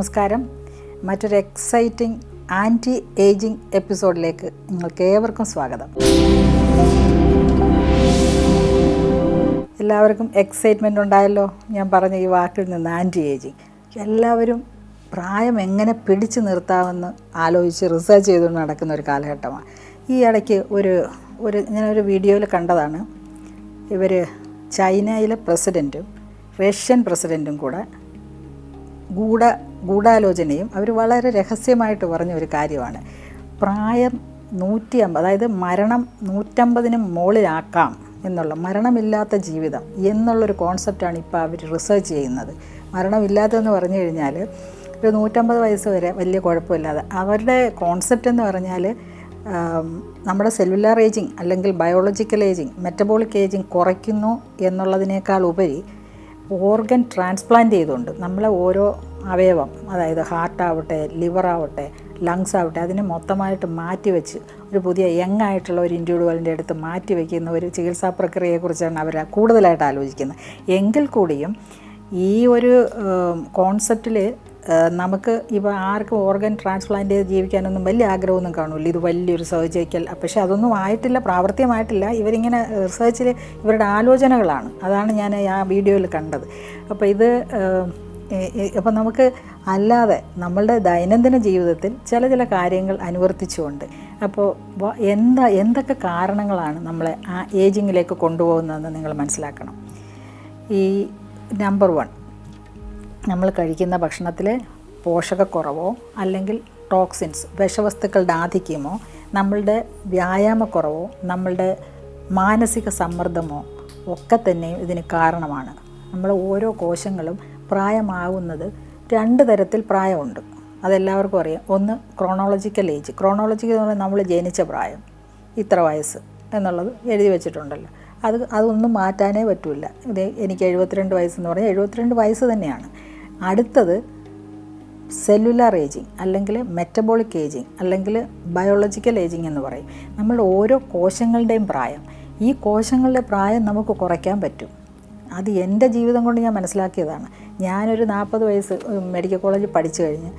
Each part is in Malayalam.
നമസ്കാരം. മറ്റൊരു എക്സൈറ്റിംഗ് ആന്റി ഏജിംഗ് എപ്പിസോഡിലേക്ക് നിങ്ങൾക്ക് ഏവർക്കും സ്വാഗതം. എല്ലാവർക്കും എക്സൈറ്റ്മെന്റ് ഉണ്ടായല്ലോ? ഞാൻ പറഞ്ഞ ഈ വാക്കിൽ നിന്ന് ആന്റി ഏജിങ് എല്ലാവരും പ്രായം എങ്ങനെ പിടിച്ചു നിർത്താമെന്ന് ആലോചിച്ച് റിസർച്ച് ചെയ്തുകൊണ്ട് നടക്കുന്ന ഒരു കാലഘട്ടമാണ്. ഈ ഇടയ്ക്ക് ഒരു ഒരു ഞാനൊരു വീഡിയോയിൽ കണ്ടതാണ്. ഇവർ ചൈനയിലെ പ്രസിഡന്റും റഷ്യൻ പ്രസിഡന്റും കൂടെ ഗൂഢ ഗൂഢാലോചനയും അവർ വളരെ രഹസ്യമായിട്ട് പറഞ്ഞ ഒരു കാര്യമാണ്. പ്രായം നൂറ്റി അമ്പത് അതായത് മരണം നൂറ്റമ്പതിന് മുകളിലാക്കാം എന്നുള്ള മരണമില്ലാത്ത ജീവിതം എന്നുള്ളൊരു കോൺസെപ്റ്റാണ് ഇപ്പോൾ അവർ റിസർച്ച് ചെയ്യുന്നത്. മരണമില്ലാത്തതെന്ന് പറഞ്ഞു കഴിഞ്ഞാൽ ഒരു നൂറ്റമ്പത് വയസ്സ് വരെ വലിയ കുഴപ്പമില്ലാതെ. അവരുടെ കോൺസെപ്റ്റ് എന്ന് പറഞ്ഞാൽ നമ്മുടെ സെല്ലുലാർ ഏജിങ് അല്ലെങ്കിൽ ബയോളജിക്കൽ ഏജിങ് മെറ്റബോളിക് ഏജിങ് കുറയ്ക്കുന്നു എന്നുള്ളതിനേക്കാൾ ഉപരി ഓർഗൻ ട്രാൻസ്പ്ലാന്റ് ചെയ്തുകൊണ്ട് നമ്മളെ ഓരോ അവയവം അതായത് ഹാർട്ടാവട്ടെ ലിവറാവട്ടെ ലങ്സ് ആവട്ടെ അതിനെ മൊത്തമായിട്ട് മാറ്റിവെച്ച് ഒരു പുതിയ യങ് ആയിട്ടുള്ള ഒരു ഇൻഡിവിജ്വലിന്റെ അടുത്ത് മാറ്റി വയ്ക്കുന്ന ഒരു ചികിത്സാ പ്രക്രിയയെക്കുറിച്ചാണ് അവർ കൂടുതലായിട്ട് ആലോചിക്കുന്നത്. എങ്കിൽ കൂടിയും ഈ ഒരു കോൺസെപ്റ്റിൽ നമുക്ക് ഇപ്പോൾ ആർക്കും ഓർഗൻ ട്രാൻസ്പ്ലാന്റ് ചെയ്ത് ജീവിക്കാനൊന്നും വലിയ ആഗ്രഹമൊന്നും കാണില്ല. ഇത് വലിയൊരു സർജിക്കൽ പക്ഷേ അതൊന്നും ആയിട്ടില്ല പ്രാവർത്തികമായിട്ടില്ല. ഇവരിങ്ങനെ റിസർച്ചിൽ ഇവരുടെ ആലോചനകളാണ്. അതാണ് ഞാൻ ആ വീഡിയോയിൽ കണ്ടത്. അപ്പോൾ ഇത് അപ്പം നമുക്ക് അല്ലാതെ നമ്മളുടെ ദൈനംദിന ജീവിതത്തിൽ ചില ചില കാര്യങ്ങൾ അനുവർത്തിച്ചുകൊണ്ട് അപ്പോൾ എന്താ എന്തൊക്കെ കാരണങ്ങളാണ് നമ്മളെ ആ ഏജിങ്ങിലേക്ക് കൊണ്ടുപോകുന്നതെന്ന് നിങ്ങൾ മനസ്സിലാക്കണം. ഈ നമ്പർ വൺ നമ്മൾ കഴിക്കുന്ന ഭക്ഷണത്തിൽ പോഷകക്കുറവോ അല്ലെങ്കിൽ ടോക്സിൻസ് വിഷവസ്തുക്കളുടെ ആധിക്യമോ നമ്മളുടെ വ്യായാമക്കുറവോ നമ്മളുടെ മാനസിക സമ്മർദ്ദമോ ഒക്കെ തന്നെയും ഇതിന് കാരണമാണ്. നമ്മൾ ഓരോ കോശങ്ങളും പ്രായമാവുന്നത് രണ്ട് തരത്തിൽ പ്രായമുണ്ട്. അതെല്ലാവർക്കും അറിയാം. ഒന്ന് ക്രോണോളജിക്കൽ ഏജ് ക്രോണോളജിക്കൽ എന്ന് പറഞ്ഞാൽ നമ്മൾ ജനിച്ച പ്രായം ഇത്ര വയസ്സ് എന്നുള്ളത് എഴുതി വെച്ചിട്ടുണ്ടല്ലോ. അത് അതൊന്നും മാറ്റാനേ പറ്റില്ല ഇത് എനിക്ക് എഴുപത്തിരണ്ട് വയസ്സെന്ന് പറഞ്ഞാൽ എഴുപത്തിരണ്ട് വയസ്സ് തന്നെയാണ്. അടുത്തത് സെല്ലുലാർ ഏജിങ് അല്ലെങ്കിൽ മെറ്റബോളിക് ഏജിങ് അല്ലെങ്കിൽ ബയോളജിക്കൽ ഏജിങ് എന്ന് പറയും. നമ്മൾ ഓരോ കോശങ്ങളുടെയും പ്രായം. ഈ കോശങ്ങളുടെ പ്രായം നമുക്ക് കുറയ്ക്കാൻ പറ്റും. അത് എന്റെ ജീവിതം കൊണ്ട് ഞാൻ മനസ്സിലാക്കിയതാണ്. ഞാനൊരു നാൽപ്പത് വയസ്സ് മെഡിക്കൽ കോളേജിൽ പഠിച്ചു കഴിഞ്ഞ്.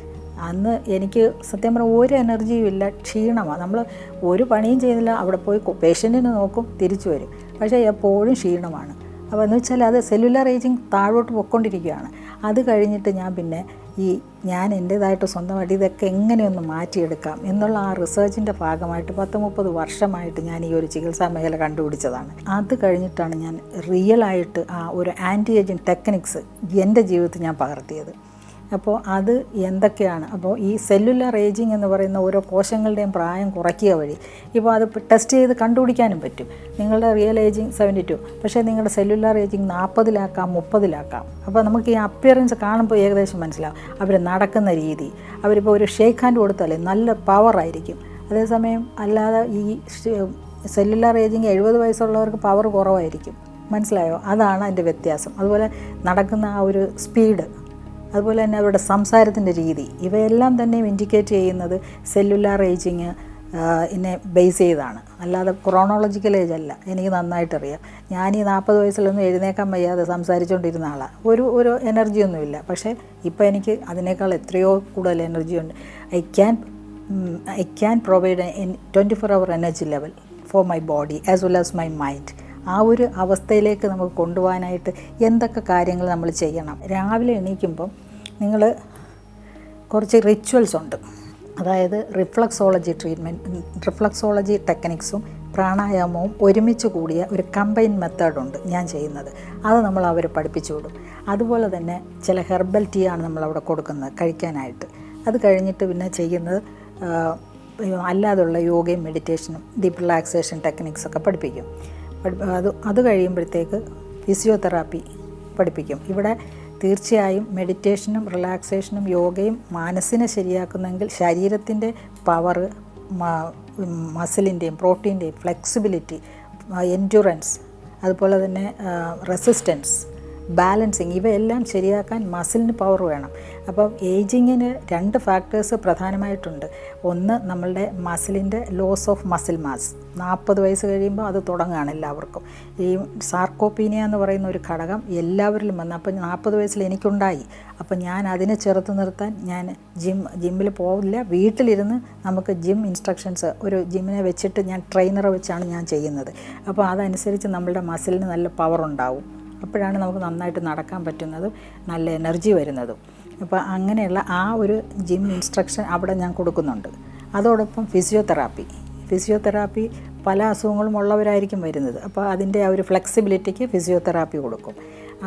അന്ന് എനിക്ക് സത്യം പറഞ്ഞാൽ ഒരു എനർജിയും ഇല്ല. ക്ഷീണമാണ്. നമ്മൾ ഒരു പണിയും ചെയ്യുന്നില്ല. അവിടെ പോയി പേഷ്യന്റിനെ നോക്കും തിരിച്ചു വരും. പക്ഷേ എപ്പോഴും ക്ഷീണമാണ്. അപ്പോൾ എന്ന് വെച്ചാൽ അത് സെല്ലുലാർ ഏജിങ് താഴോട്ട് പൊയ്ക്കൊണ്ടിരിക്കുകയാണ്. അത് കഴിഞ്ഞിട്ട് ഞാൻ പിന്നെ ഈ ഞാൻ എന്റേതായിട്ട് സ്വന്തമായിട്ട് ഇതൊക്കെ എങ്ങനെയൊന്ന് മാറ്റിയെടുക്കാം എന്നുള്ള ആ റിസർച്ചിന്റെ ഭാഗമായിട്ട് പത്ത് മുപ്പത് വർഷമായിട്ട് ഞാൻ ഈ ഒരു ചികിത്സാ മേഖല കണ്ടുപിടിച്ചതാണ്. അത് കഴിഞ്ഞിട്ടാണ് ഞാൻ റിയലായിട്ട് ആ ഒരു ആന്റി ഏജിങ് ടെക്നിക്സ് എന്റെ ജീവിതത്തിൽ ഞാൻ പകർത്തിയത്. അപ്പോൾ അത് എന്തൊക്കെയാണ്? അപ്പോൾ ഈ സെല്ലുലാർ ഏജിങ് എന്ന് പറയുന്ന ഓരോ കോശങ്ങളുടെയും പ്രായം കുറയ്ക്കുക വഴി. ഇപ്പോൾ അത് ടെസ്റ്റ് ചെയ്ത് കണ്ടുപിടിക്കാനും പറ്റും. നിങ്ങളുടെ റിയൽ ഏജിങ് സെവന്റി ടു പക്ഷേ നിങ്ങളുടെ സെല്ലുലാർ ഏജിങ് നാൽപ്പതിലാക്കാം മുപ്പതിലാക്കാം. അപ്പോൾ നമുക്ക് ഈ അപ്പിയറൻസ് കാണുമ്പോൾ ഏകദേശം മനസ്സിലാവും. അവർ നടക്കുന്ന രീതി. അവരിപ്പോൾ ഒരു ഷേക്ക് ഹാൻഡ് കൊടുത്താലേ നല്ല പവർ ആയിരിക്കും. അതേസമയം അല്ലാതെ ഈ സെല്ലുലാർ ഏജിങ് എഴുപത് വയസ്സുള്ളവർക്ക് പവർ കുറവായിരിക്കും. മനസ്സിലായോ? അതാണ് അതിന്റെ വ്യത്യാസം. അതുപോലെ നടക്കുന്ന ആ ഒരു സ്പീഡ് അതുപോലെ തന്നെ അവരുടെ സംസാരത്തിന്റെ രീതി. ഇവയെല്ലാം തന്നെ ഇൻഡിക്കേറ്റ് ചെയ്യുന്നത് സെല്ലുലാർ ഏജിങ് എന്നെ ബേസ് ചെയ്താണ്. അല്ലാതെ ക്രോണോളജിക്കൽ ഏജ് അല്ല. എനിക്ക് നന്നായിട്ടറിയാം. ഞാൻ ഈ നാൽപ്പത് വയസ്സിലൊന്നും എഴുന്നേക്കാൻ വയ്യാതെ സംസാരിച്ചുകൊണ്ടിരുന്ന ആളാണ് ഒരു ഒരു എനർജിയൊന്നുമില്ല. പക്ഷേ ഇപ്പോൾ എനിക്ക് അതിനേക്കാൾ എത്രയോ കൂടുതൽ എനർജിയുണ്ട് I can I can provide twenty four hour energy level for my body as well as my mind. ആ ഒരു അവസ്ഥയിലേക്ക് നമുക്ക് കൊണ്ടുപോകാനായിട്ട് എന്തൊക്കെ കാര്യങ്ങൾ നമ്മൾ ചെയ്യണം. രാവിലെ എണീക്കുമ്പം നിങ്ങൾ കുറച്ച് റിച്വൽസ് ഉണ്ട്. അതായത് റിഫ്ലക്സോളജി ട്രീറ്റ്മെന്റ് റിഫ്ലക്സോളജി ടെക്നിക്സും പ്രാണായാമവും ഒരുമിച്ച് കൂടിയ ഒരു കമ്പൈൻ മെത്തേഡുണ്ട് ഞാൻ ചെയ്യുന്നത്. അത് നമ്മൾ അവർ പഠിപ്പിച്ചു വിടും. അതുപോലെ തന്നെ ചില ഹെർബൽ ടീ ആണ് നമ്മളവിടെ കൊടുക്കുന്നത് കഴിക്കാനായിട്ട്. അത് കഴിഞ്ഞിട്ട് പിന്നെ ചെയ്യുന്നത് അല്ലാതുള്ള യോഗയും മെഡിറ്റേഷനും ഡീപ് റിലാക്സേഷൻ ടെക്നിക്സൊക്കെ പഠിപ്പിക്കും. പഠി- അത് അത് കഴിയുമ്പോഴത്തേക്ക് ഫിസിയോതെറാപ്പി പഠിപ്പിക്കും. ഇവിടെ തീർച്ചയായും മെഡിറ്റേഷനും റിലാക്സേഷനും യോഗയും മനസ്സിനെ ശരിയാക്കുന്നെങ്കിൽ ശരീരത്തിന്റെ പവർ മസിലിന്റെയും പ്രോട്ടീന്റെയും ഫ്ലെക്സിബിലിറ്റി എൻഡ്യൂറൻസ് അതുപോലെ തന്നെ റെസിസ്റ്റൻസ് ബാലൻസിങ് ഇവയെല്ലാം ശരിയാക്കാൻ മസിലിന് പവർ വേണം. അപ്പം ഏജിങ്ങിന് രണ്ട് ഫാക്ടേഴ്സ് പ്രധാനമായിട്ടുണ്ട്. ഒന്ന് നമ്മളുടെ മസിലിന്റെ ലോസ് ഓഫ് മസിൽ മാസ് നാൽപ്പത് വയസ്സ് കഴിയുമ്പോൾ അത് തുടങ്ങുകയാണ് എല്ലാവർക്കും. ഈ സാർക്കോപ്പീനിയ എന്ന് പറയുന്ന ഒരു ഘടകം എല്ലാവരിലും വന്നു അപ്പം നാൽപ്പത് വയസ്സിൽ എനിക്കുണ്ടായി. അപ്പം ഞാൻ അതിനെ ചെറുത്ത് നിർത്താൻ ഞാൻ ജിം ജിമ്മിൽ പോവില്ല. വീട്ടിലിരുന്ന് നമുക്ക് ജിം ഇൻസ്ട്രക്ഷൻസ് ഒരു ജിമ്മിനെ വെച്ചിട്ട് ഞാൻ ട്രെയിനറെ വെച്ചാണ് ഞാൻ ചെയ്യുന്നത്. അപ്പോൾ അതനുസരിച്ച് നമ്മളുടെ മസിലിന് നല്ല പവർ ഉണ്ടാവും. അപ്പോഴാണ് നമുക്ക് നന്നായിട്ട് നടക്കാൻ പറ്റുന്നതും നല്ല എനർജി വരുന്നതും. അപ്പോൾ അങ്ങനെയുള്ള ആ ഒരു ജിം ഇൻസ്ട്രക്ഷൻ അവിടെ ഞാൻ കൊടുക്കുന്നുണ്ട്. അതോടൊപ്പം ഫിസിയോതെറാപ്പി ഫിസിയോതെറാപ്പി പല അസുഖങ്ങളും ഉള്ളവരായിരിക്കും വരുന്നത്. അപ്പോൾ അതിന്റെ ആ ഒരു ഫ്ലെക്സിബിലിറ്റിക്ക് ഫിസിയോതെറാപ്പി കൊടുക്കും.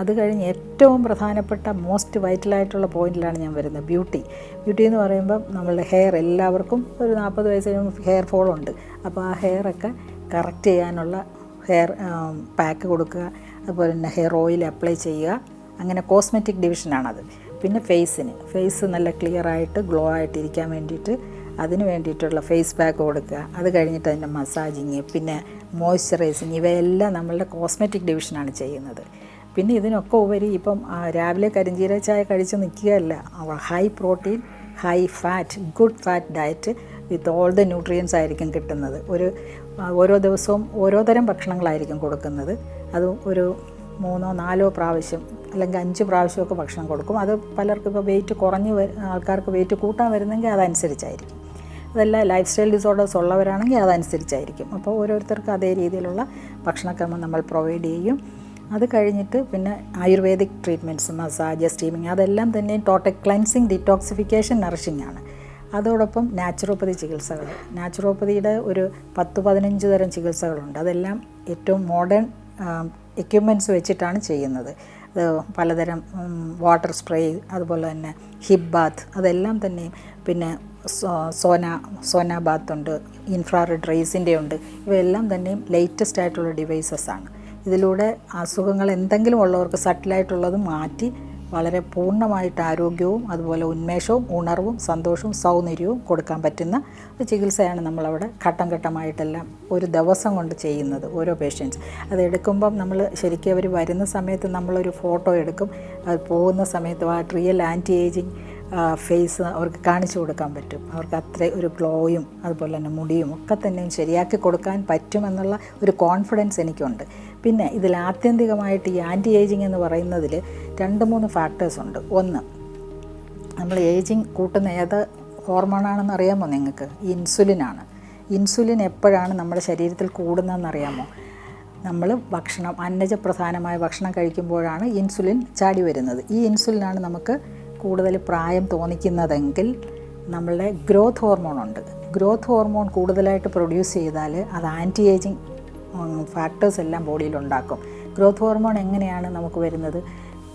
അത് കഴിഞ്ഞ് ഏറ്റവും പ്രധാനപ്പെട്ട മോസ്റ്റ് വൈറ്റലായിട്ടുള്ള പോയിന്റിലാണ് ഞാൻ വരുന്നത് ബ്യൂട്ടി ബ്യൂട്ടി എന്ന് പറയുമ്പോൾ നമ്മളുടെ ഹെയർ എല്ലാവർക്കും ഒരു നാൽപ്പത് വയസ്സ് കഴിയുമ്പോൾ ഹെയർ ഫോൾ ഉണ്ട്. അപ്പോൾ ആ ഹെയറൊക്കെ കറക്റ്റ് ചെയ്യാനുള്ള ഹെയർ പാക്ക് കൊടുക്കുക അതുപോലെ തന്നെ ഹെയർ ഓയിൽ അപ്ലൈ ചെയ്യുക. അങ്ങനെ കോസ്മെറ്റിക് ഡിവിഷനാണത്. പിന്നെ ഫേസിന്. ഫേസ് നല്ല ക്ലിയർ ആയിട്ട് ഗ്ലോ ആയിട്ടിരിക്കാൻ വേണ്ടിയിട്ട് അതിന് വേണ്ടിയിട്ടുള്ള ഫേസ് പാക്ക് കൊടുക്കുക. അത് കഴിഞ്ഞിട്ട് അതിന്റെ മസാജിങ് പിന്നെ മോയ്സ്ചറൈസിങ് ഇവയെല്ലാം നമ്മളുടെ കോസ്മെറ്റിക് ഡിവിഷനാണ് ചെയ്യുന്നത്. പിന്നെ ഇതിനൊക്കെ ഉപരി ഇപ്പം രാവിലെ കരിഞ്ചീര ചായ കഴിച്ച് നിൽക്കുകയല്ല. High protein high fat good fat diet with all the nutrients ആയിരിക്കും കിട്ടുന്നത്. ഒരു ഓരോ ദിവസവും ഓരോ തരം ഭക്ഷണങ്ങളായിരിക്കും കൊടുക്കുന്നത്. അത് ഒരു മൂന്നോ നാലോ പ്രാവശ്യം അല്ലെങ്കിൽ അഞ്ച് പ്രാവശ്യമൊക്കെ ഭക്ഷണം കൊടുക്കും. അത് പലർക്കും ഇപ്പോൾ വെയിറ്റ് കുറഞ്ഞ് ആൾക്കാർക്ക് വെയിറ്റ് കൂട്ടാൻ വരുന്നെങ്കിൽ അതനുസരിച്ചായിരിക്കും. അതല്ല ലൈഫ് സ്റ്റൈൽ ഡിസോർഡേഴ്സ് ഉള്ളവരാണെങ്കിൽ അതനുസരിച്ചായിരിക്കും. അപ്പോൾ ഓരോരുത്തർക്കും അതേ രീതിയിലുള്ള ഭക്ഷണക്രമം നമ്മൾ പ്രൊവൈഡ് ചെയ്യും. അത് കഴിഞ്ഞിട്ട് പിന്നെ ആയുർവേദിക് ട്രീറ്റ്മെന്റ്സ് മസാജ് സ്റ്റീമിങ് അതെല്ലാം തന്നെ ടോട്ടൽ ക്ലൻസിങ് ഡിറ്റോക്സിഫിക്കേഷൻ നറിഷിംഗ് ആണ്. അതോടൊപ്പം നാച്ചുറോപ്പതി ചികിത്സകൾ. നാച്ചുറോപ്പതിയുടെ ഒരു പത്ത് പതിനഞ്ച് തരം ചികിത്സകളുണ്ട്. അതെല്ലാം ഏറ്റവും മോഡേൺ എക്യുപ്മെന്റ്സ് വെച്ചിട്ടാണ് ചെയ്യുന്നത്. അത് പലതരം വാട്ടർ സ്പ്രേ അതുപോലെ തന്നെ ഹിപ്പ് ബാത്ത് അതെല്ലാം തന്നെയും പിന്നെ സോന സോന ബാത്ത് ഉണ്ട് ഇൻഫ്രാറെഡ് റേസിന്റെ ഉണ്ട്. ഇവയെല്ലാം തന്നെയും ലേറ്റസ്റ്റ് ആയിട്ടുള്ള ഡിവൈസസ് ആണ്. ഇതിലൂടെ അസുഖങ്ങൾ എന്തെങ്കിലും ഉള്ളവർക്ക് സട്ടിലായിട്ടുള്ളത് മാറ്റി വളരെ പൂർണമായിട്ട് ആരോഗ്യവും അതുപോലെ ഉന്മേഷവും ഉണർവും സന്തോഷവും സൗന്ദര്യവും കൊടുക്കാൻ പറ്റുന്ന ഒരു ചികിത്സയാണ് നമ്മളവിടെ ഘട്ടം ഘട്ടമായിട്ടെല്ലാം ഒരു ദിവസം കൊണ്ട് ചെയ്യുന്നത് ഓരോ പേഷ്യൻസ്. അത് എടുക്കുമ്പം നമ്മൾ ശരിക്കും അവർ വരുന്ന സമയത്ത് നമ്മളൊരു ഫോട്ടോ എടുക്കും. അത് പോകുന്ന സമയത്ത് ആ റിയൽ ആന്റി ഏജിങ് ഫേസ് അവർക്ക് കാണിച്ചു കൊടുക്കാൻ പറ്റും. അവർക്ക് അത്ര ഒരു ഗ്ലോയും അതുപോലെ തന്നെ മുടിയും ഒക്കെ തന്നെയും ശരിയാക്കി കൊടുക്കാൻ പറ്റുമെന്നുള്ള ഒരു കോൺഫിഡൻസ് എനിക്കുണ്ട്. പിന്നെ ഇതിൽ ആത്യന്തികമായിട്ട് ഈ ആന്റി ഏജിങ് എന്ന് പറയുന്നതിൽ രണ്ട് മൂന്ന് ഫാക്ടേഴ്സ് ഉണ്ട്. ഒന്ന് നമ്മൾ ഏജിങ് കൂട്ടുന്ന ഏത് ഹോർമോണാണെന്ന് അറിയാമോ നിങ്ങൾക്ക്? ഇൻസുലിനാണ് ഇൻസുലിൻ എപ്പോഴാണ് നമ്മുടെ ശരീരത്തിൽ കൂടുന്നതെന്ന് അറിയാമോ? നമ്മൾ ഭക്ഷണം അന്നജപ്രധാനമായ ഭക്ഷണം കഴിക്കുമ്പോഴാണ് ഇൻസുലിൻ ചാടി വരുന്നത്. ഈ ഇൻസുലിനാണ് നമുക്ക് കൂടുതൽ പ്രായം തോന്നിക്കുന്നതെങ്കിൽ നമ്മളുടെ ഗ്രോത്ത് ഹോർമോൺ ഉണ്ട്. ഗ്രോത്ത് ഹോർമോൺ കൂടുതലായിട്ട് പ്രൊഡ്യൂസ് ചെയ്താൽ അത് ആന്റി ഏജിങ് ഫാക്ടേഴ്സ് എല്ലാം ബോഡിയിൽ ഉണ്ടാക്കും. ഗ്രോത്ത് ഹോർമോൺ എങ്ങനെയാണ് നമുക്ക് വരുന്നത്?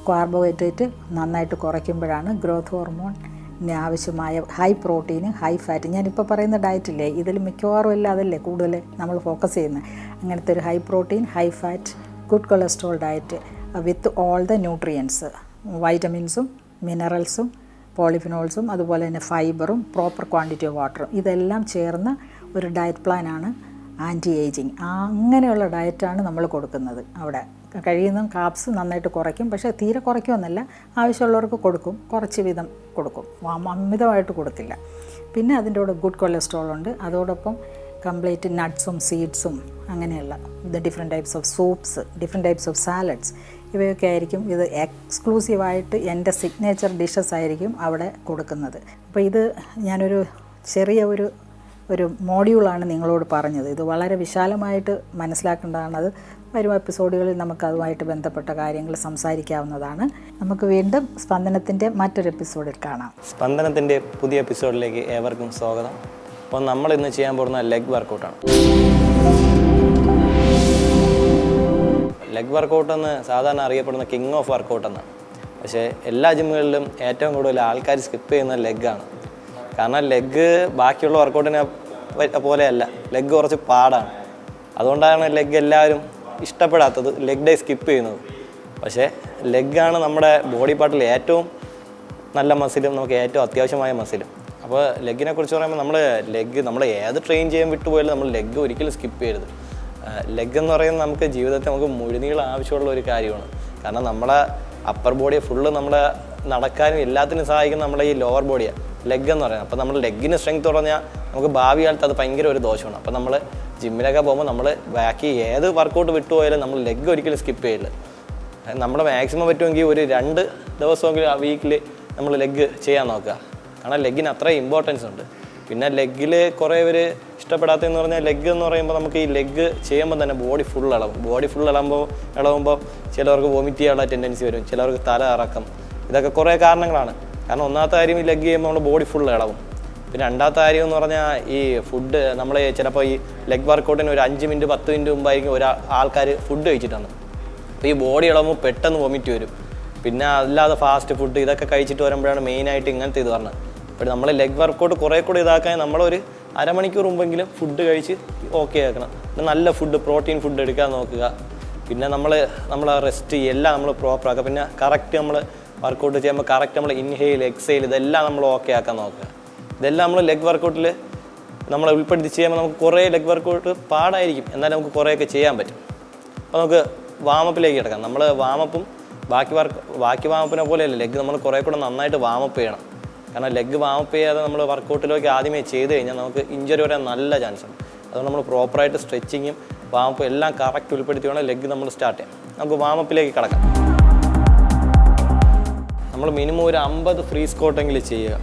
കാർബോഹൈഡ്രേറ്റ് നന്നായിട്ട് കുറയ്ക്കുമ്പോഴാണ് ഗ്രോത്ത് ഹോർമോൺ ആവശ്യമായ ഹൈ പ്രോട്ടീന് ഹൈ ഫാറ്റ്. ഞാനിപ്പോൾ പറയുന്ന ഡയറ്റില്ലേ ഇതിൽ മിക്കവാറും എല്ലാം അതല്ലേ കൂടുതൽ നമ്മൾ ഫോക്കസ് ചെയ്യുന്നത്. അങ്ങനത്തെ ഒരു high protein high fat good cholesterol diet with all the nutrients വൈറ്റമിൻസും മിനറൽസും പോളിഫിനോൾസും അതുപോലെ തന്നെ ഫൈബറും പ്രോപ്പർ ക്വാണ്ടിറ്റി ഓഫ് വാട്ടറും ഇതെല്ലാം ചേർന്ന ഒരു ഡയറ്റ് പ്ലാനാണ് ആന്റി ഏജിങ്. അങ്ങനെയുള്ള ഡയറ്റാണ് നമ്മൾ കൊടുക്കുന്നത് അവിടെ. കഴിയുന്ന കാപ്സ് നന്നായിട്ട് കുറയ്ക്കും. പക്ഷേ തീരെ കുറയ്ക്കുമെന്നല്ല ആവശ്യമുള്ളവർക്ക് കൊടുക്കും. കുറച്ച് വീതം കൊടുക്കും. അമ- അമിതമായിട്ട് കൊടുക്കില്ല പിന്നെ അതിന്റെ കൂടെ ഗുഡ് കൊളസ്ട്രോൾ ഉണ്ട്. അതോടൊപ്പം കംപ്ലീറ്റ് നട്ട്സും സീഡ്സും അങ്ങനെയുള്ള the different types of soups different types of salads ഇവയൊക്കെ ആയിരിക്കും ഇത് എക്സ്ക്ലൂസീവായിട്ട് എന്റെ സിഗ്നേച്ചർ ഡിഷസ് ആയിരിക്കും അവിടെ കൊടുക്കുന്നത്. അപ്പോൾ ഇത് ഞാനൊരു ചെറിയ ഒരു ഒരു മോഡ്യൂളാണ് നിങ്ങളോട് പറഞ്ഞത്. ഇത് വളരെ വിശാലമായിട്ട് മനസ്സിലാക്കേണ്ടതാണ്. അത് വരും എപ്പിസോഡുകളിൽ നമുക്ക് അതുമായിട്ട് ബന്ധപ്പെട്ട കാര്യങ്ങൾ സംസാരിക്കാവുന്നതാണ്. നമുക്ക് വീണ്ടും സ്പന്ദനത്തിന്റെ മറ്റൊരു എപ്പിസോഡിൽ കാണാം. സ്പന്ദനത്തിന്റെ പുതിയ എപ്പിസോഡിലേക്ക് ഏവർക്കും സ്വാഗതം. അപ്പോൾ നമ്മൾ ഇന്ന് ചെയ്യാൻ പോകുന്ന ലെഗ് വർക്കൗട്ടാണ് ലെഗ് വർക്കൗട്ട് എന്ന് സാധാരണ അറിയപ്പെടുന്ന കിങ് ഓഫ് വർക്കൗട്ട് എന്നാണ്. പക്ഷേ എല്ലാ ജിമ്മുകളിലും ഏറ്റവും കൂടുതൽ ആൾക്കാർ സ്കിപ്പ് ചെയ്യുന്ന ലെഗാണ് കാരണം ലെഗ് ബാക്കിയുള്ള വർക്കൗട്ടിനെ പോലെയല്ല. ലെഗ് കുറച്ച് പാടാണ്. അതുകൊണ്ടാണ് ലെഗ് എല്ലാവരും ഇഷ്ടപ്പെടാത്തത് ലെഗ് ഡേ സ്കിപ്പ് ചെയ്യുന്നത്. പക്ഷേ ലെഗാണ് നമ്മുടെ ബോഡി പാർട്ടിൽ ഏറ്റവും നല്ല മസിലും നമുക്ക് ഏറ്റവും അത്യാവശ്യമായ മസിലും അപ്പോൾ ലെഗിനെ കുറിച്ച് പറയുമ്പോൾ നമ്മൾ ലെഗ് നമ്മൾ ഏത് ട്രെയിൻ ചെയ്യാൻ വിട്ടുപോയാലും നമ്മൾ ലെഗ് ഒരിക്കലും സ്കിപ്പ് ചെയ്യരുത്. ലെഗ് എന്ന് പറയുന്നത് നമുക്ക് ജീവിതത്തിൽ നമുക്ക് മുഴുനീളം ആവശ്യമുള്ള ഒരു കാര്യമാണ്. കാരണം നമ്മുടെ അപ്പർ ബോഡിയെ ഫുള്ള് നമ്മുടെ നടക്കാനും എല്ലാത്തിനും സഹായിക്കുന്ന നമ്മുടെ ഈ ലോവർ ബോഡിയാണ് ലെഗ് എന്ന് പറയുന്നത്. അപ്പോൾ നമ്മൾ ലെഗിന് സ്ട്രെങ്ത് പറഞ്ഞാൽ നമുക്ക് ഭാവി കാലത്ത് അത് ഭയങ്കര ഒരു ദോഷമാണ്. അപ്പോൾ നമ്മൾ ജിമ്മിലൊക്കെ പോകുമ്പോൾ നമ്മൾ ബാക്കി ഏത് വർക്കൗട്ട് വിട്ടുപോയാലും നമ്മൾ ലെഗ് ഒരിക്കലും സ്കിപ്പ് ചെയ്യില്ല. നമ്മുടെ മാക്സിമം പറ്റുമെങ്കിൽ ഒരു രണ്ട് ദിവസമെങ്കിലും ആ വീക്കിൽ നമ്മൾ ലെഗ് ചെയ്യാൻ നോക്കുക. കാരണം ലെഗിന് അത്ര ഇമ്പോർട്ടൻസ് ഉണ്ട്. പിന്നെ ലെഗിൽ കുറേ പേര് ഇഷ്ടപ്പെടാത്തതെന്ന് പറഞ്ഞാൽ ലെഗ് എന്ന് പറയുമ്പോൾ നമുക്ക് ഈ ലെഗ് ചെയ്യുമ്പോൾ തന്നെ ബോഡി ഫുൾ ഇളവും ബോഡി ഫുൾ ഇളകുമ്പോൾ ഇളകുമ്പോൾ ചിലവർക്ക് വോമിറ്റ് ചെയ്യാനുള്ള ടെൻഡൻസി വരും. ചിലവർക്ക് തല ഇറക്കം ഇതൊക്കെ കുറേ കാരണങ്ങളാണ്. കാരണം ഒന്നാമത്തെ കാര്യം ഈ ലെഗ് ചെയ്യുമ്പോൾ നമ്മുടെ ബോഡി ഫുൾ ഇളവും പിന്നെ രണ്ടാമത്തെ കാര്യം എന്ന് പറഞ്ഞാൽ ഈ ഫുഡ് നമ്മൾ ചിലപ്പോൾ ഈ ലെഗ് വർക്കൗട്ടിന് ഒരു അഞ്ച് മിനിറ്റ് പത്ത് മിനിറ്റ് മുമ്പായിരിക്കും ഒരു ആൾക്കാർ ഫുഡ് കഴിച്ചിട്ടാണ് അപ്പോൾ ഈ ബോഡി ഇളകുമ്പോൾ പെട്ടെന്ന് വോമിറ്റ് വരും. പിന്നെ അല്ലാതെ ഫാസ്റ്റ് ഫുഡ് ഇതൊക്കെ കഴിച്ചിട്ട് വരുമ്പോഴാണ് മെയിനായിട്ട് ഇങ്ങനത്തെ ഇത് പറഞ്ഞത്. അപ്പോൾ നമ്മൾ ലെഗ് വർക്കൗട്ട് കുറേ കൂടെ ഇതാക്കാൻ നമ്മളൊരു അരമണിക്കൂർ മുമ്പെങ്കിലും ഫുഡ് കഴിച്ച് ഓക്കെ ആക്കണം. നല്ല ഫുഡ് പ്രോട്ടീൻ ഫുഡ് എടുക്കാൻ നോക്കുക. പിന്നെ നമ്മൾ നമ്മൾ റെസ്റ്റ് എല്ലാം നമ്മൾ പ്രോപ്പർ ആക്കുക. പിന്നെ കറക്റ്റ് നമ്മൾ വർക്കൗട്ട് ചെയ്യുമ്പോൾ കറക്റ്റ് നമ്മൾ ഇൻഹെയിൽ എക്സെയിൽ ഇതെല്ലാം നമ്മൾ ഓക്കെ ആക്കാൻ നോക്കുക. ഇതെല്ലാം നമ്മൾ ലെഗ് വർക്കൗട്ടിൽ നമ്മൾ ഉൾപ്പെടുത്തി ചെയ്യുമ്പോൾ നമുക്ക് കുറേ ലെഗ് വർക്കൗട്ട് പാടായിരിക്കും. എന്നാലും നമുക്ക് കുറേയൊക്കെ ചെയ്യാൻ പറ്റും. അപ്പോൾ നമുക്ക് വാമപ്പിലേക്ക് കിടക്കാം. നമ്മൾ വാമപ്പും ബാക്കി വർക്ക് ബാക്കി വാമപ്പിനെ പോലെയല്ല. ലെഗ് നമ്മൾ കുറേ കൂടെ നന്നായിട്ട് വാമപ്പ് ചെയ്യണം. കാരണം ലെഗ് വാമപ്പ് ചെയ്യാതെ നമ്മൾ വർക്കൗട്ടിലേക്ക് ആദ്യമേ ചെയ്ത് കഴിഞ്ഞാൽ നമുക്ക് ഇഞ്ചറി വരാൻ നല്ല ചാൻസ് ഉണ്ട് അതുകൊണ്ട് നമ്മൾ പ്രോപ്പറായിട്ട് സ്ട്രെച്ചിങ്ങും വാമപ്പും എല്ലാം കറക്റ്റ് ഉൾപ്പെടുത്തി വേണം ലെഗ് നമ്മൾ സ്റ്റാർട്ട് ചെയ്യാം നമുക്ക് വാമപ്പിലേക്ക് കിടക്കാം. നമ്മൾ മിനിമം ഒരു അമ്പത് ഫ്രീ സ്കോട്ടെങ്കിലും ചെയ്യുക.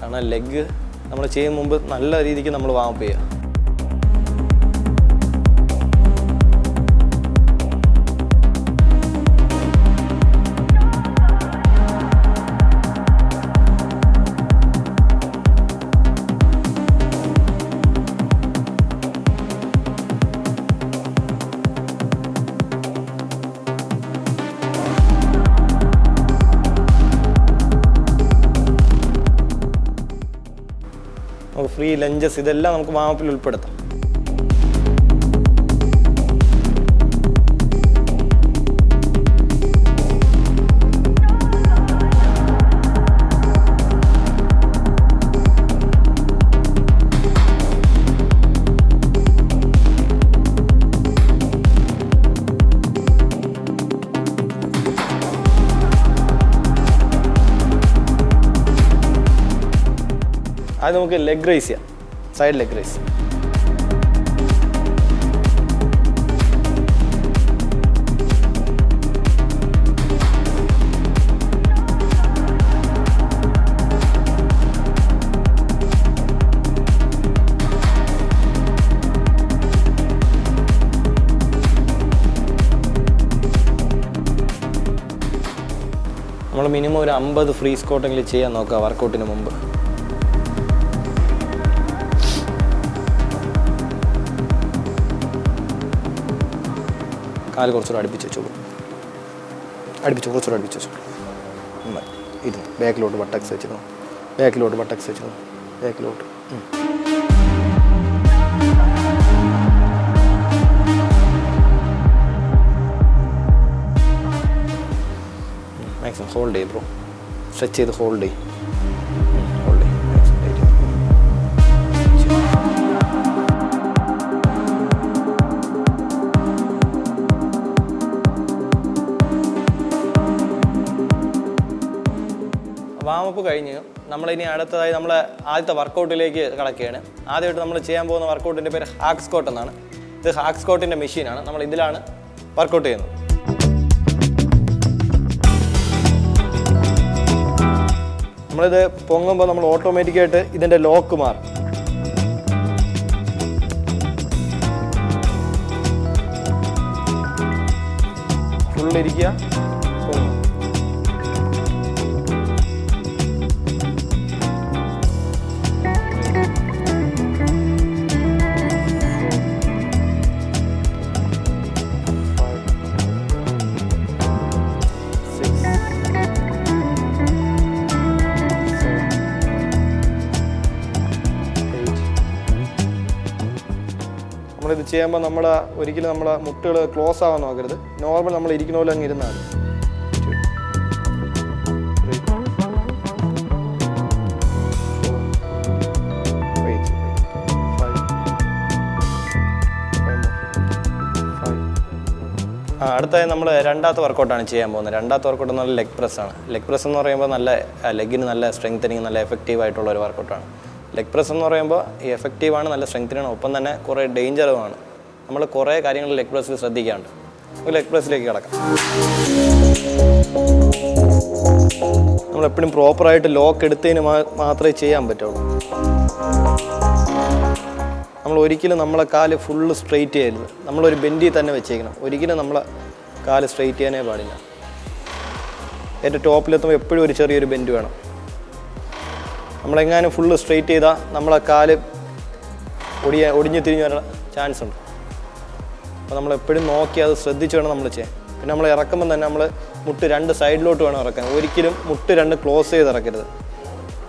കാരണം ലെഗ് നമ്മൾ ചെയ്യും മുമ്പ് നല്ല രീതിക്ക് നമ്മൾ വാമപ്പ് ചെയ്യുക. ലഞ്ചസ് ഇതെല്ലാം നമുക്ക് വാമപ്പിൽ ഉൾപ്പെടുത്താം. അത് നമുക്ക് ലെഗ് റൈസ് ചെയ്യാം. സൈഡ് ലെഗ് റൈസ് നമ്മൾ മിനിമം ഒരു അമ്പത് ഫ്രീ സ്കോട്ടെങ്കിലും ചെയ്യാൻ നോക്കുക വർക്കൗട്ടിന് മുമ്പ്. കാൽ കുറച്ചുകൂടെ അടുപ്പിച്ച് വെച്ചോളൂ. അടുപ്പിച്ച് കുറച്ചുകൂടെ അടുപ്പിച്ച് വെച്ചോളൂ. നന്നായി. ഇരുന്നു ബാക്കിലോട്ട് വട്ടക്സ് വെച്ചിരുന്നു ബാക്കിലോട്ട് വട്ടക്സ് വെച്ചിരുന്നു ബാക്കിലോട്ട്. മാക്സിമം ഹോൾഡ് ചെയ്യും ബ്രോ സ്ട്രെച്ച് ചെയ്ത് ഹോൾഡ് ചെയ്യും. വാമപ്പ് കഴിഞ്ഞ് ഇനി അടുത്തതായി നമ്മൾ ആദ്യത്തെ വർക്കൗട്ടിലേക്ക് കടക്കുകയാണ്. ആദ്യമായിട്ട് നമ്മൾ ചെയ്യാൻ പോകുന്ന വർക്കൗട്ടിന്റെ പേര് ഹാക്സ് സ്കോട്ട് എന്നാണ്. ഇത് ഹാക്സ് സ്കോട്ടിന്റെ മെഷീനാണ്. നമ്മൾ ഇതിലാണ് വർക്കൗട്ട് ചെയ്യുന്നത്. നമ്മളിത് പൊങ്ങുമ്പോൾ നമ്മൾ ഓട്ടോമാറ്റിക്കായിട്ട് ഇതിന്റെ ലോക്ക് മാറും. ഫുള്ളിരിക്കുക. ചെയ്യുമ്പോൾ നമ്മൾ ഒരിക്കലും നമ്മുടെ മുട്ടുകൾ ക്ലോസ് ആവാൻ നോക്കരുത്. നോർമൽ നമ്മൾ ഇരിക്കുന്ന പോലെ അങ്ങ് ഇരുന്നാൽ ആ അടുത്തായി നമ്മൾ രണ്ടാമത്തെ വർക്കൗട്ടാണ് ചെയ്യാൻ പോകുന്നത്. രണ്ടാമത്തെ വർക്കൗട്ട് പറഞ്ഞാൽ ലെഗ് പ്രസ് ആണ്. ലെഗ് പ്രസ് എന്ന് പറയുമ്പോൾ നല്ല ലെഗിന് നല്ല സ്ട്രെങ്തനിങ് നല്ല എഫക്റ്റീവ് ആയിട്ടുള്ള ഒരു വർക്കൗട്ടാണ് ലെഗ് പ്രസ് എന്ന് പറയുമ്പോൾ എഫക്റ്റീവാണ് നല്ല സ്ട്രെങ്തനാണ് ഒപ്പം തന്നെ കുറേ ഡേഞ്ചറുമാണ് നമ്മൾ കുറേ കാര്യങ്ങൾ ലെഗ് പ്രസ്സിൽ ശ്രദ്ധിക്കാറുണ്ട് നമുക്ക് ലെഗ് പ്രസ്സിലേക്ക് കിടക്കാം. നമ്മളെപ്പോഴും പ്രോപ്പറായിട്ട് ലോക്ക് എടുത്തതിന് മാത്രമേ ചെയ്യാൻ പറ്റുള്ളൂ. നമ്മൾ ഒരിക്കലും നമ്മളെ കാൽ ഫുള്ള് സ്ട്രെയിറ്റ് ചെയ്യരുത്. നമ്മളൊരു ബെൻഡിൽ തന്നെ വെച്ചേക്കണം. ഒരിക്കലും നമ്മളെ കാൽ സ്ട്രെയിറ്റ് ചെയ്യാനേ പാടില്ല. ഏറ്റവും ടോപ്പിലെത്തുമ്പോൾ എപ്പോഴും ഒരു ചെറിയൊരു ബെൻഡ് വേണം. നമ്മളെങ്ങാനും ഫുള്ള് സ്ട്രെയിറ്റ് ചെയ്താൽ നമ്മളെ കാൽ ഒടിയ ഒടിഞ്ഞു തിരിഞ്ഞു വരാൻ ചാൻസ് ഉണ്ട്. അപ്പോൾ നമ്മൾ എപ്പോഴും നോക്കി അത് ശ്രദ്ധിച്ച് വേണം നമ്മൾ ചെയ്യാൻ. പിന്നെ നമ്മൾ ഇറക്കുമ്പോൾ തന്നെ നമ്മൾ മുട്ട് രണ്ട് സൈഡിലോട്ട് വേണം ഇറക്കാൻ. ഒരിക്കലും മുട്ട് രണ്ട് ക്ലോസ് ചെയ്ത് ഇറക്കരുത്.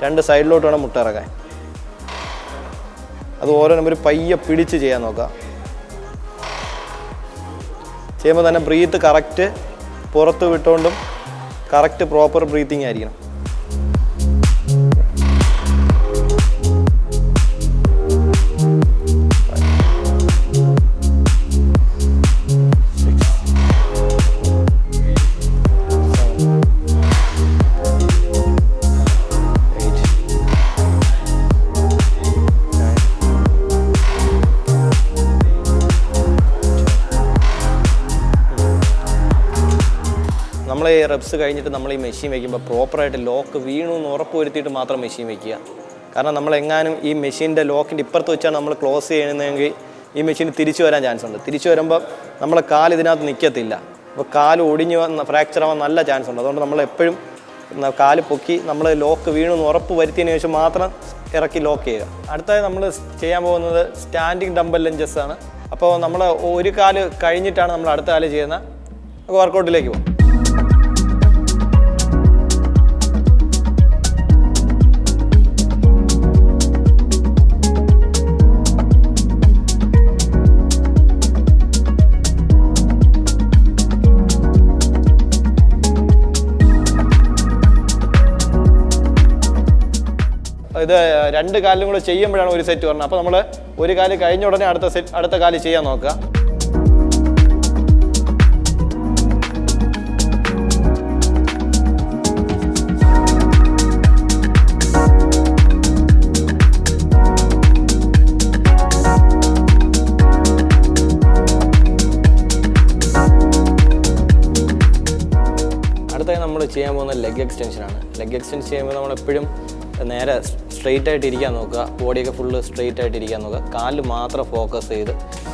രണ്ട് സൈഡിലോട്ട് വേണം മുട്ട് ഇറക്കാൻ. അത് ഓരോ നമ്പർ പയ്യെ പിടിച്ച് ചെയ്യാൻ നോക്കുക. ചെയ്യുമ്പോൾ തന്നെ ബ്രീത്ത് കറക്റ്റ് പുറത്ത് വിട്ടുകൊണ്ടും കറക്റ്റ് പ്രോപ്പർ ബ്രീത്തിങ് ആയിരിക്കണം. റെപ്സ് കഴിഞ്ഞിട്ട് നമ്മൾ ഈ മെഷീൻ വയ്ക്കുമ്പോൾ പ്രോപ്പറായിട്ട് ലോക്ക് വീണു എന്ന് ഉറപ്പ് വരുത്തിയിട്ട് മാത്രം മെഷീൻ വയ്ക്കുക കാരണം നമ്മൾ എങ്ങാനും ഈ മെഷീന്റെ ലോക്കിന്റെ ഇപ്പുറത്ത് വെച്ചാണ് നമ്മൾ ക്ലോസ് ചെയ്യുന്നതെങ്കിൽ ഈ മെഷീൻ തിരിച്ചു വരാൻ ചാൻസ് ഉണ്ട്. തിരിച്ചു വരുമ്പോൾ നമ്മളെ കാൽ ഇതിനകത്ത് നിൽക്കത്തില്ല അപ്പോൾ കാൽ ഒടിഞ്ഞു വന്ന ഫ്രാക്ചർ ആവാൻ നല്ല ചാൻസ് ഉണ്ട്. അതുകൊണ്ട് നമ്മൾ എപ്പോഴും കാൽ പൊക്കി നമ്മൾ ലോക്ക് വീണു എന്ന് ഉറപ്പ് വരുത്തിയതിന് ശേഷം മാത്രം ഇറക്കി ലോക്ക് ചെയ്യുക. അടുത്തതായി നമ്മൾ ചെയ്യാൻ പോകുന്നത് സ്റ്റാൻഡിങ് ഡംബൽ ലഞ്ചസ് ആണ്. അപ്പോൾ നമ്മൾ ഒരു കാൽ കഴിഞ്ഞിട്ടാണ് നമ്മൾ അടുത്ത കാൽ ചെയ്യുന്ന വർക്കൗട്ടിലേക്ക് പോകും. ഇത് രണ്ട് കാലിലും കൂടെ ചെയ്യുമ്പോഴാണ് ഒരു സെറ്റ് പറഞ്ഞത് അപ്പോൾ നമ്മൾ ഒരു കാൽ കഴിഞ്ഞ ഉടനെ അടുത്ത സെറ്റ് അടുത്ത കാൽ ചെയ്യാൻ നോക്കുക. നമ്മൾ ചെയ്യാൻ പോകുന്ന ലെഗ് എക്സ്റ്റൻഷനാണ് ലെഗ് എക്സ്റ്റൻഷൻ ചെയ്യുമ്പോൾ നമ്മൾ എപ്പോഴും നേരെ സ്ട്രെയിറ്റ് ആയിട്ട് ഇരിക്കാൻ നോക്കുക. ബോഡിയൊക്കെ ഫുള്ള് സ്ട്രെയിറ്റ് ആയിട്ട് ഇരിക്കാൻ നോക്കുക. കാൽ മാത്രം ഫോക്കസ് ചെയ്ത്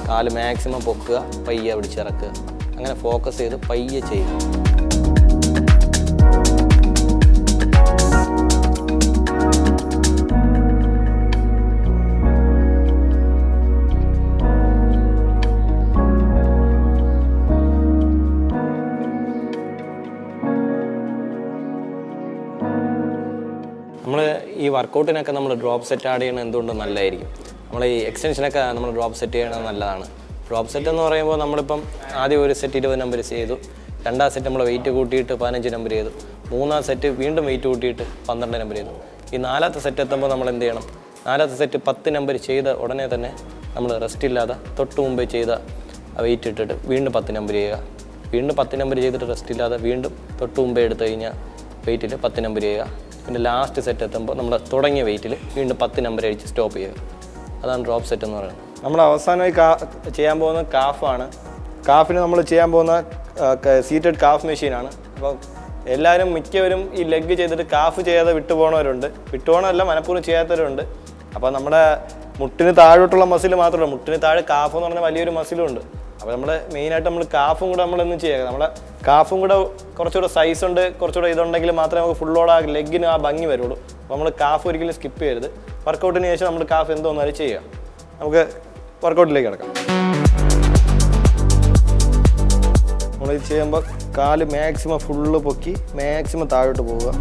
കാൽ മാക്സിമം പൊക്കുക പയ്യെ പിടിച്ചിറക്കുക. അങ്ങനെ ഫോക്കസ് ചെയ്ത് പയ്യെ ചെയ്യുക. വർക്കൗട്ടിനൊക്കെ നമ്മൾ ഡ്രോപ്പ് സെറ്റ് ആഡ് ചെയ്യണത് എന്തുകൊണ്ടും നല്ലതായിരിക്കും? നമ്മൾ ഈ എക്സ്റ്റൻഷനൊക്കെ നമ്മൾ ഡ്രോപ്പ് സെറ്റ് ചെയ്യണത് നല്ലതാണ്. ഡ്രോപ്പ് സെറ്റ് എന്ന് പറയുമ്പോൾ നമ്മളിപ്പം ആദ്യം ഒരു സെറ്റ് ഇരുപത് നമ്പർ ചെയ്തു. രണ്ടാം സെറ്റ് നമ്മൾ വെയിറ്റ് കൂട്ടിയിട്ട് പതിനഞ്ച് നമ്പർ ചെയ്തു. മൂന്നാം സെറ്റ് വീണ്ടും വെയിറ്റ് കൂട്ടിയിട്ട് പന്ത്രണ്ട് നമ്പർ ചെയ്തു. ഈ നാലാമത്തെ സെറ്റ് എത്തുമ്പോൾ നമ്മൾ എന്ത് ചെയ്യണം? നാലാമത്തെ സെറ്റ് പത്ത് നമ്പർ ചെയ്ത ഉടനെ തന്നെ നമ്മൾ റെസ്റ്റ് ഇല്ലാതെ തൊട്ട് മുമ്പേ ചെയ്ത വെയിറ്റ് ഇട്ടിട്ട് വീണ്ടും പത്ത് നമ്പർ ചെയ്യുക. വീണ്ടും പത്ത് നമ്പർ ചെയ്തിട്ട് റെസ്റ്റ് ഇല്ലാതെ വീണ്ടും തൊട്ട് മുമ്പേ എടുത്തു കഴിഞ്ഞാൽ വെയിറ്റിൽ പത്ത് നമ്പർ ചെയ്യുക. പിന്നെ ലാസ്റ്റ് സെറ്റ് എത്തുമ്പോൾ നമ്മൾ തുടങ്ങിയ വെയിറ്റിൽ വീണ്ടും പത്ത് നമ്പർ അടിച്ച് സ്റ്റോപ്പ് ചെയ്യുക. അതാണ് ഡ്രോപ്പ് സെറ്റ് എന്ന് പറയുന്നത്. നമ്മൾ അവസാനമായി കാ ചെയ്യാൻ പോകുന്ന കാഫാണ് കാഫിന് നമ്മൾ ചെയ്യാൻ പോകുന്ന സീറ്റഡ് കാഫ് മെഷീനാണ് അപ്പോൾ എല്ലാവരും മിക്കവരും ഈ ലെഗ് ചെയ്തിട്ട് കാഫ് ചെയ്യാതെ വിട്ടുപോകണവരുണ്ട് വിട്ടുപോകണമല്ല മനഃപൂർവം ചെയ്യാത്തവരുണ്ട്. അപ്പോൾ നമ്മുടെ മുട്ടിന് താഴോട്ടുള്ള മസിൽ മാത്രമല്ല മുട്ടിന് താഴെ കാഫ് എന്ന് പറഞ്ഞ വലിയൊരു മസിലും ഉണ്ട്. അപ്പോൾ നമ്മൾ മെയിനായിട്ട് നമ്മൾ കാഫും കൂടെ നമ്മളൊന്നും ചെയ്യുക നമ്മളെ കാഫും കൂടെ കുറച്ചുകൂടെ സൈസ് ഉണ്ട് കുറച്ചുകൂടെ ഇതുണ്ടെങ്കിൽ മാത്രമേ നമുക്ക് ഫുള്ളോടെ ആ ലെഗിന് ആ ഭംഗി വരുള്ളൂ. അപ്പോൾ നമ്മൾ കാഫ് ഒരിക്കലും സ്കിപ്പ് ചെയ്യരുത്. വർക്കൗട്ടിന് ശേഷം നമ്മൾ കാഫ് എന്തോന്നാലും ചെയ്യുക നമുക്ക് വർക്കൗട്ടിലേക്ക് കിടക്കാം. നമ്മളിത് ചെയ്യുമ്പോൾ കാൽ മാക്സിമം ഫുള്ള് പൊക്കി മാക്സിമം താഴോട്ട് പോവുക.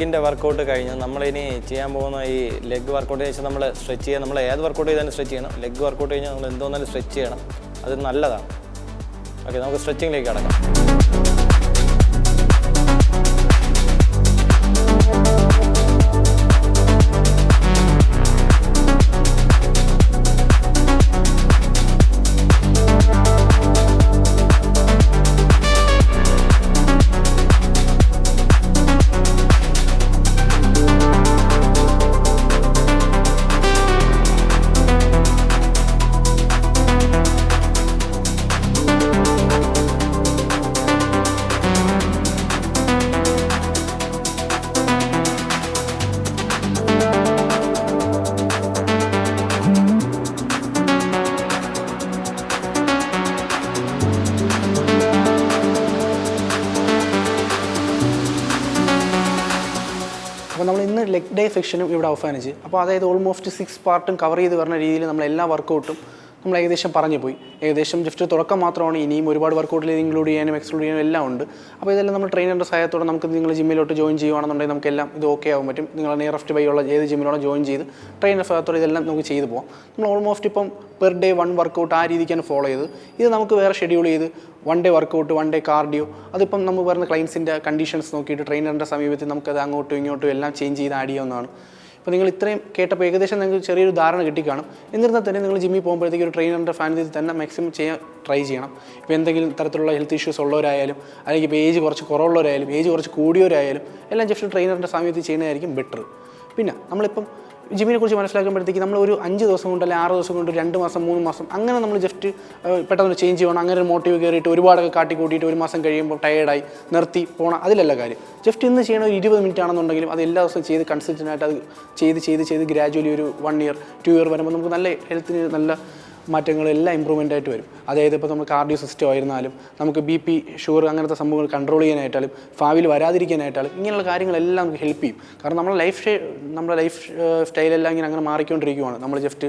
ലെഗിന്റെ വർക്കൗട്ട് കഴിഞ്ഞ് നമ്മളിനി ചെയ്യാൻ പോകുന്ന ഈ ലെഗ് വർക്കൗട്ട് ശേഷം നമ്മൾ സ്ട്രെച്ച് ചെയ്യാൻ നമ്മൾ ഏത് വർക്കൗട്ട് ചെയ്താലും സ്ട്രെച്ച് ചെയ്യണം. ലെഗ് വർക്കൗട്ട് കഴിഞ്ഞാൽ നമ്മൾ എന്തോന്നാലും സ്ട്രെച്ച് ചെയ്യണം. അത് നല്ലതാണ്. ഓക്കെ നമുക്ക് സ്ട്രെച്ചിങ്ങിലേക്ക് കിടക്കാം. ലെഗ് ഡേ സെക്ഷനും ഇവിടെ അവസാനിച്ച്. അപ്പോൾ അതായത് ഓൾമോസ്റ്റ് സിക്സ് പാർട്ടും കവർ ചെയ്ത് വരുന്ന രീതിയിൽ നമ്മൾ എല്ലാ വർക്കൗട്ടും നമ്മൾ ഏകദേശം പറഞ്ഞു പോയി. ഏകദേശം ജസ്റ്റ് തുടക്കം മാത്രമാണ് ഇനിയും ഒരുപാട് വർക്കൗട്ടിൽ ഇൻക്ലൂഡ് ചെയ്യാനും എക്സ്ക്ലൂഡ് ചെയ്യാനും എല്ലാം ഉണ്ട്. അപ്പോൾ ഇതെല്ലാം നമ്മൾ ട്രെയിനറുടെ സഹായത്തോടെ നമുക്ക് നിങ്ങൾ ജിമ്മിലോട്ട് ജോയിൻ ചെയ്യുകയാണെന്നുണ്ടെങ്കിൽ നമുക്കെല്ലാം ഇത് ഓക്കെ ആവും പറ്റും. നിങ്ങൾ നിയറസ്റ്റ് ബൈ ഉള്ള ഏത് ജിമ്മിലാണോ ജോയിൻ ചെയ്ത് ട്രെയിനർ സഹായത്തോടെ ഇതെല്ലാം നമുക്ക് ചെയ്തു പോകാം നമ്മൾ ഓൾമോസ്റ്റ് ഇപ്പം പെർ ഡേ വൺ വർക്കൗട്ട് ആ രീതിക്കാണ് ഫോളോ ചെയ്ത് ഇത് നമുക്ക് വേറെ ഷെഡ്യൂൾ ചെയ്ത് one day workout one day cardio അതിപ്പം നമ്മൾ പറയുന്ന ക്ലയൻസിന്റെ കണ്ടീഷൻസ് നോക്കിയിട്ട് ട്രെയിനറിന്റെ സമീപത്തിൽ നമുക്കത് അങ്ങോട്ടും ഇങ്ങോട്ടും എല്ലാം ചേഞ്ച് ചെയ്ത് ആഡ് ചെയ്യാവുന്നതാണ്. അപ്പോൾ നിങ്ങൾ ഇത്രയും കേട്ടപ്പോൾ ഏകദേശം നിങ്ങൾക്ക് ചെറിയൊരു ധാരണ കിട്ടിക്കാണും. എന്നിരുന്നാൽ തന്നെ നിങ്ങൾ ജിമ്മിൽ പോകുമ്പോഴത്തേക്ക് ഒരു ട്രെയിനറിന്റെ ഫാനിൽ തന്നെ മാക്സിമം ചെയ്യാൻ ട്രൈ ചെയ്യണം. ഇപ്പോൾ എന്തെങ്കിലും തരത്തിലുള്ള ഹെൽത്ത് ഇഷ്യൂസ് ഉള്ളവരായാലും അല്ലെങ്കിൽ ഇപ്പോൾ ഏജ് കുറച്ച് കുറവുള്ളവരായാലും ഏജ് കുറച്ച് കൂടിയവരായാലും എല്ലാം ജസ്റ്റ് ട്രെയിനറിന്റെ സമയത്ത് ചെയ്യുന്നതായിരിക്കും ബെറ്റർ പിന്നെ നമ്മളിപ്പം ജിമ്മിനെ കുറിച്ച് മനസ്സിലാക്കുമ്പോഴത്തേക്ക് നമ്മൾ ഒരു അഞ്ച് ദിവസം കൊണ്ട് അല്ലെങ്കിൽ ആറ് ദിവസം കൊണ്ട് രണ്ട് മാസം മൂന്ന് മാസം അങ്ങനെ നമ്മൾ ജസ്റ്റ് പെട്ടെന്ന് ചേഞ്ച് ചെയ്യണം. അങ്ങനെ ഒരു മോട്ടീവ് കയറിയിട്ട് ഒരുപാടൊക്കെ കാട്ടി കൂട്ടിയിട്ട് ഒരു മാസം കഴിയുമ്പോൾ ടയേർഡായി നിർത്തി പോകണം അതിലല്ല കാര്യം. ജസ്റ്റ് ഇന്ന് ചെയ്യണ ഒരു ഇരുപത് മിനിറ്റ് ആണെന്നുണ്ടെങ്കിലും അത് എല്ലാ ദിവസവും ചെയ്ത് കൺസിസ്റ്റന്റ് ആയിട്ട് അത് ചെയ്ത് ചെയ്ത് ചെയ്ത് ഗ്രാജുവലി ഒരു വൺ ഇയർ ടു ഇയർ വരുമ്പോൾ നമുക്ക് നല്ല ഹെൽത്തിന് നല്ല മാറ്റങ്ങളെല്ലാം ഇമ്പ്രൂവ്മെന്റ് ആയിട്ട് വരും. അതായത് ഇപ്പോൾ നമ്മൾ കാർഡിയോ സിസ്റ്റം ആയിരുന്നാലും നമുക്ക് ബി പി ഷുഗർ അങ്ങനത്തെ സംഭവങ്ങൾ കൺട്രോൾ ചെയ്യാനായിട്ടാലും ഭാവിയിൽ വരാതിരിക്കാനായിട്ടാലും ഇങ്ങനെയുള്ള കാര്യങ്ങളെല്ലാം നമുക്ക് ഹെൽപ്പ് ചെയ്യും. കാരണം നമ്മുടെ ലൈഫ് നമ്മുടെ ലൈഫ് സ്റ്റൈലെല്ലാം ഇങ്ങനെ അങ്ങനെ മാറിക്കൊണ്ടിരിക്കുവാണ്. നമ്മൾ ജസ്റ്റ്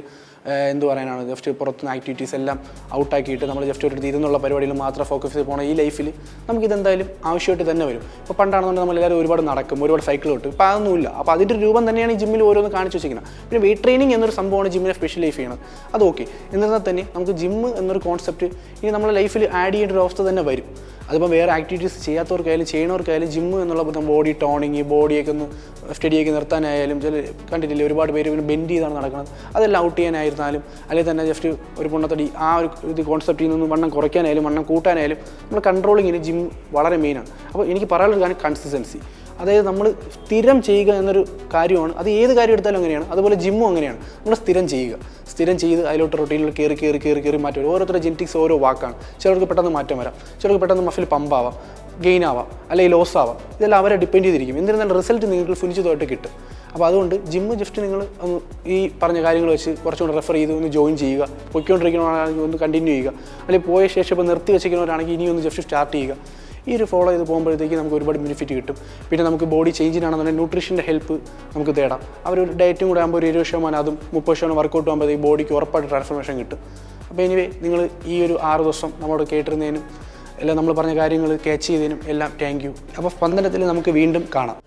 എന്ത് പറയാനാണ്? ജസ്റ്റ് പുറത്തുനിന്ന് ആക്ടിവിറ്റീസ് എല്ലാം ഔട്ടാക്കിയിട്ട് നമ്മൾ ജസ്റ്റ് ഒരു ഇരുന്നുള്ള പരിപാടിയിൽ മാത്രം ഫോക്കസ് ചെയ്ത് പോകണം ഈ ലൈഫിൽ നമുക്കിതെന്തായാലും ആവശ്യമായിട്ട് തന്നെ വരും. ഇപ്പോൾ പണ്ടാണെന്നുണ്ടെങ്കിൽ നമ്മളെല്ലാവരും ഒരുപാട് നടക്കും ഒരുപാട് സൈക്കിൾ കിട്ടും ഇപ്പോൾ അതൊന്നുമില്ല. അപ്പോൾ അതിന്റെ രൂപം തന്നെയാണ് ഈ ജിമ്മിൽ ഓരോന്ന് കാണിച്ചു വെച്ചിരിക്കുന്നത്. പിന്നെ വെയിറ്റ് ട്രെയിനിങ് എന്നൊരു സംഭവമാണ് ജിമ്മിനെ സ്പെഷ്യലൈസ് ചെയ്യുന്നത്. അത് ഓക്കെ എന്നിരുന്നാൽ തന്നെ നമുക്ക് ജിമ്മ് എന്നൊരു കോൺസെപ്റ്റ് ഇനി നമ്മുടെ ലൈഫിൽ ആഡ് ചെയ്യേണ്ട ഒരു അവസ്ഥ തന്നെ വരും. അതിപ്പോൾ വേറെ ആക്ടിവിറ്റീസ് ചെയ്യാത്തവർക്കായാലും ചെയ്യണവർക്കായാലും ജിമ്മ് എന്നുള്ള ബോഡി ടോണിങ് ബോഡിയൊക്കെ ഒന്ന് സ്റ്റഡിയൊക്കെ നിർത്താനായാലും ചില കണ്ടിട്ടില്ലേ ഒരുപാട് പേര് പിന്നെ ബെൻഡ് ചെയ്താണ് നടക്കുന്നത്. അതെല്ലാം ഔട്ട് ചെയ്യാനായിരുന്നാലും അല്ലെങ്കിൽ തന്നെ ജസ്റ്റ് ഒരു പൊണ്ണത്തടി ആ ഒരു ഇത് കോൺസെപ്റ്റിൽ നിന്ന് വണ്ണം കുറയ്ക്കാനായാലും വണ്ണം കൂട്ടാനായാലും നമ്മൾ കൺട്രോളിങ്ങിന് ജിം വളരെ മെയിനാണ് അപ്പോൾ എനിക്ക് പറയാനുള്ള കാര്യം കൺസിസ്റ്റൻസി അതായത് നമ്മൾ സ്ഥിരം ചെയ്യുക എന്നൊരു കാര്യമാണ്. അത് ഏത് കാര്യം എടുത്താലും അങ്ങനെയാണ്. അതുപോലെ ജിമ്മും അങ്ങനെയാണ്. നമ്മൾ സ്ഥിരം ചെയ്യുക. സ്ഥിരം ചെയ്ത് അതിലോട്ട് റൊട്ടീനിൽ കയറി കയറി കയറി കയറി മാറ്റി വരും. ഓരോരുത്തരുടെ ജെനറ്റിക്സ് ഓരോ വാക്കാണ്. ചിലർക്ക് പെട്ടെന്ന് മാറ്റം വരാം. ചിലർക്ക് പെട്ടെന്ന് മഫിൽ പമ്പാവാം ഗെയിൻ ആവാം. അല്ലെങ്കിൽ ലോസ് ആവാം. ഇതെല്ലാം അവരെ ഡിപ്പെൻഡ് ചെയ്തിരിക്കും. എന്നിരുന്നാലും റിസൾട്ട് നിങ്ങൾക്ക് സുനിശ്ചിതമായിട്ട് കിട്ടും. അപ്പോൾ അതുകൊണ്ട് ജിമ്മ് ജസ്റ്റ് നിങ്ങൾ ഒന്ന് ഈ പറഞ്ഞ കാര്യങ്ങൾ വെച്ച് കുറച്ചുകൂടി റെഫർ ചെയ്ത് ഒന്ന് ജോയിൻ ചെയ്യുക. പൊയ്ക്കൊണ്ടിരിക്കുന്നവരാണെങ്കിൽ ഒന്ന് കണ്ടിന്യൂ ചെയ്യുക. അല്ലെങ്കിൽ പോയ ശേഷം ഇപ്പോൾ നിർത്തി വെച്ചിരിക്കുന്നവരാണെങ്കിൽ ഇനി ഒന്ന് ജസ്റ്റ് സ്റ്റാർട്ട് ചെയ്യുക. ഈ ഒരു ഫോളോ ചെയ്ത് പോകുമ്പോഴത്തേക്ക് നമുക്ക് ഒരുപാട് ബെനിഫിറ്റ് കിട്ടും. പിന്നെ നമുക്ക് ബോഡി ചേഞ്ചിനാണെന്നുണ്ടെങ്കിൽ ന്യൂട്രീഷന്റെ ഹെൽപ്പ് നമുക്ക് തേടാം. അവർ ഒരു ഡയറ്റും കൂടെ ആകുമ്പോൾ ഒരു ഇരുപത് ശതമാനം അതും മുപ്പത് ശതമാനം വർക്കൗട്ട് ആകുമ്പോഴത്തേക്ക് ബോഡിക്ക് ഉറപ്പായിട്ട് ട്രാൻസ്ഫോർമേഷൻ കിട്ടും. അപ്പോൾ എനിവേ നിങ്ങൾ ഈ ഒരു ആറ് ദിവസം നമ്മളോട് കേട്ടിരുന്നതിനും എല്ലാം നമ്മൾ പറഞ്ഞ കാര്യങ്ങൾ ക്യാച്ച് ചെയ്തതിനും എല്ലാം താങ്ക് യു അപ്പോൾ സ്പന്ദനത്തിൽ നമുക്ക് വീണ്ടും കാണാം.